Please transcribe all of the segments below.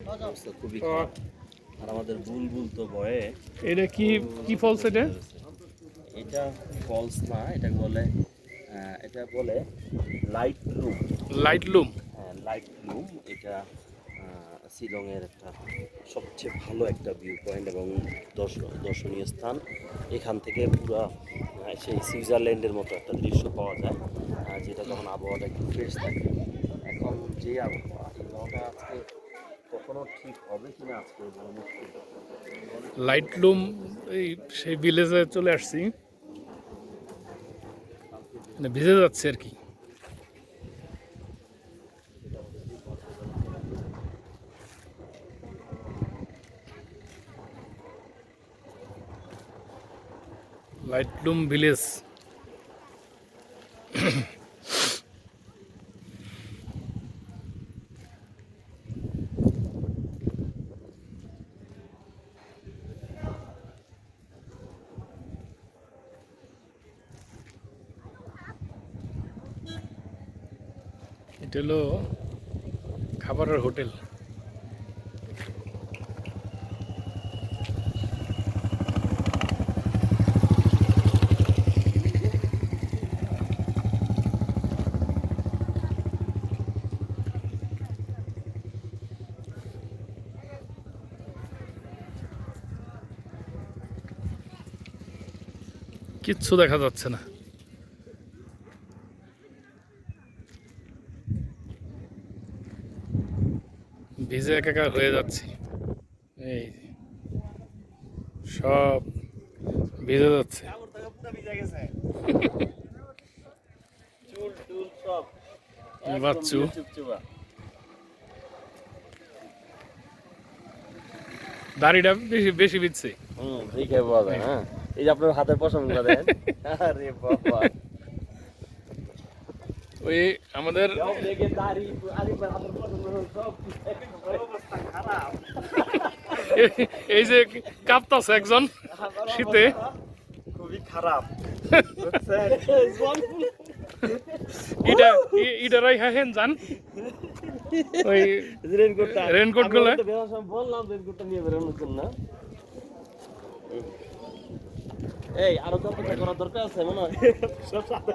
অবস্থা খুবই খারাপ। আর আমাদের বুলবুল তো ভয়ে এটা কি কি ফলস এটা? এটা ফলস না এটা বলে আহ, এটা বলে লাইট লুম লাইট লুম হ্যাঁ লাইট লুম এটা শিলংয়ের একটা সবচেয়ে ভালো একটা ভিউ পয়েন্ট এবং দর্শ- দর্শনীয় স্থান। এখান থেকে পুরো সেই সুইজারল্যান্ডের মতো একটা দৃশ্য পাওয়া যায় যেটা যখন আবহাওয়াটা একটু ফ্রেশ থাকে। এখন যে আবহাওয়া এই আজকে কখনো ঠিক হবে কিনা আজকে লাইট লুম এই সেই ভিলেজে চলে আসছি। মানে ভিজে যাচ্ছে আর কি। লাইটলুম ভিলেজ এটা হলো খাবারের হোটেল। কিচ্ছু দেখা যাচ্ছে না। ভিজে একাকার হয়ে যাচ্ছে। এই সব ভিজে যাচ্ছে। বাচ্চু। দাড়িটা বেশি বেশি বিচ্ছে হুম পাওয়া যায় হ্যাঁ? এই যে আপনার হাতের পছন্দ দেন আরে বাবা ওই আমাদের সব দেখে দাড়ি আরিফের হাতের পছন্দ সব অবস্থা খারাপ এই- যে কাঁপতাছে একজন শীতে। খুবই খারাপ। এটা এটা রাই হ্যাঁ জান। ওই রেনকোটটা রেনকোটগুলো? বললাম রেনকোটটা নিয়ে বেরোনোর জন্য। এই আরও কতটা করার দরকার আছে মনে হয়? সব সাদা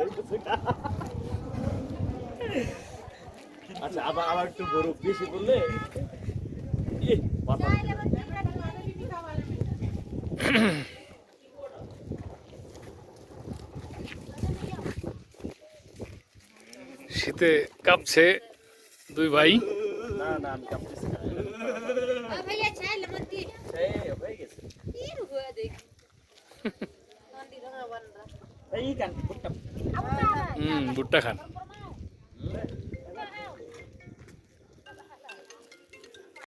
আবার আবার একটু বরফ বেশি করলে ইয়ে, শীতে কাঁপছে দুই ভাই। না না আমি ভুট্টা। খান।